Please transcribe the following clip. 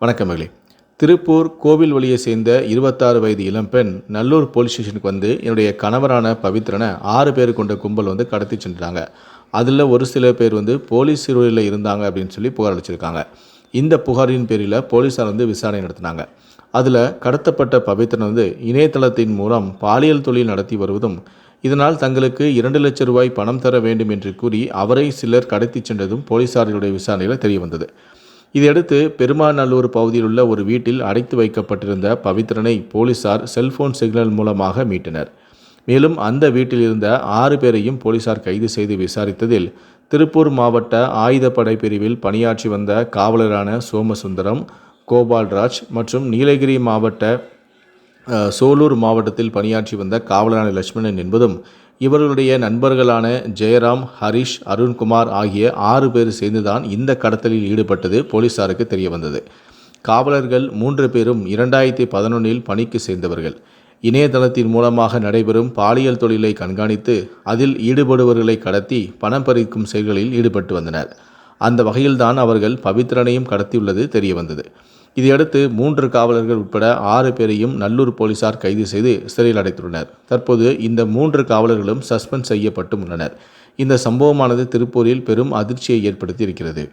வணக்கம் மகளே. திருப்பூர் கோவில் வழியை சேர்ந்த இருபத்தாறு வயது இளம்பெண் நல்லூர் போலீஸ் ஸ்டேஷனுக்கு வந்து என்னுடைய கணவரான பவித்ரனை ஆறு பேர் கொண்ட கும்பல் வந்து கடத்தி சென்றாங்க அதில் ஒரு சில பேர் வந்து போலீஸ் சிறுவையில் இருந்தாங்க அப்படின்னு சொல்லி புகார் அளிச்சிருக்காங்க. இந்த புகாரின் பேரில் போலீஸார் வந்து விசாரணை நடத்தினாங்க. அதில் கடத்தப்பட்ட பவித்ரன் வந்து இணையதளத்தின் மூலம் பாலியல் தொழில் நடத்தி வருவதும் இதனால் தங்களுக்கு இரண்டு லட்சம் ரூபாய் பணம் தர வேண்டும் என்று கூறி அவரை சிலர் கடத்திச் சென்றதும் போலீசார்களுடைய விசாரணையில் தெரிய வந்தது இதையடுத்து பெருமாநல்லூர் பகுதியில் உள்ள ஒரு வீட்டில் அடைத்து வைக்கப்பட்டிருந்த பவித்ரனை போலீசார் செல்போன் சிக்னல் மூலமாக மீட்டனர். மேலும் அந்த வீட்டில் இருந்த ஆறு பேரையும் போலீசார் கைது செய்து விசாரித்ததில் திருப்பூர் மாவட்ட ஆயுதப்படை பிரிவில் பணியாற்றி வந்த காவலரான சோமசுந்தரம் கோபால்ராஜ் மற்றும் நீலகிரி மாவட்ட சோலூர் மாவட்டத்தில் பணியாற்றி வந்த காவலரான லட்சுமணன் என்பதும் இவர்களுடைய நண்பர்களான ஜெயராம் ஹரிஷ் அருண்குமார் ஆகிய ஆறு பேர் சேர்ந்துதான் இந்த கடத்தலில் ஈடுபட்டது போலீசாருக்கு தெரிய வந்தது காவலர்கள் மூன்று பேரும் இரண்டாயிரத்தி பதினொன்றில் பணிக்கு சேர்ந்தவர்கள். இணையதளத்தின் மூலமாக நடைபெறும் பாலியல் தொழிலை கண்காணித்து அதில் ஈடுபடுபவர்களை கடத்தி பணம் பறிக்கும் செயல்களில் ஈடுபட்டு வந்தனர். அந்த வகையில்தான் அவர்கள் பவித்ரனையும் கடத்தியுள்ளது தெரியவந்தது. இதையடுத்து மூன்று காவலர்கள் உட்பட ஆறு பேரையும் நல்லூர் போலீசார் கைது செய்து சிறையில் அடைத்துள்ளனர். தற்போது இந்த மூன்று காவலர்களும் சஸ்பெண்ட் செய்யப்பட்டும் உள்ளனர். இந்த சம்பவமானது திருப்பூரில் பெரும் அதிர்ச்சியை ஏற்படுத்தி இருக்கிறது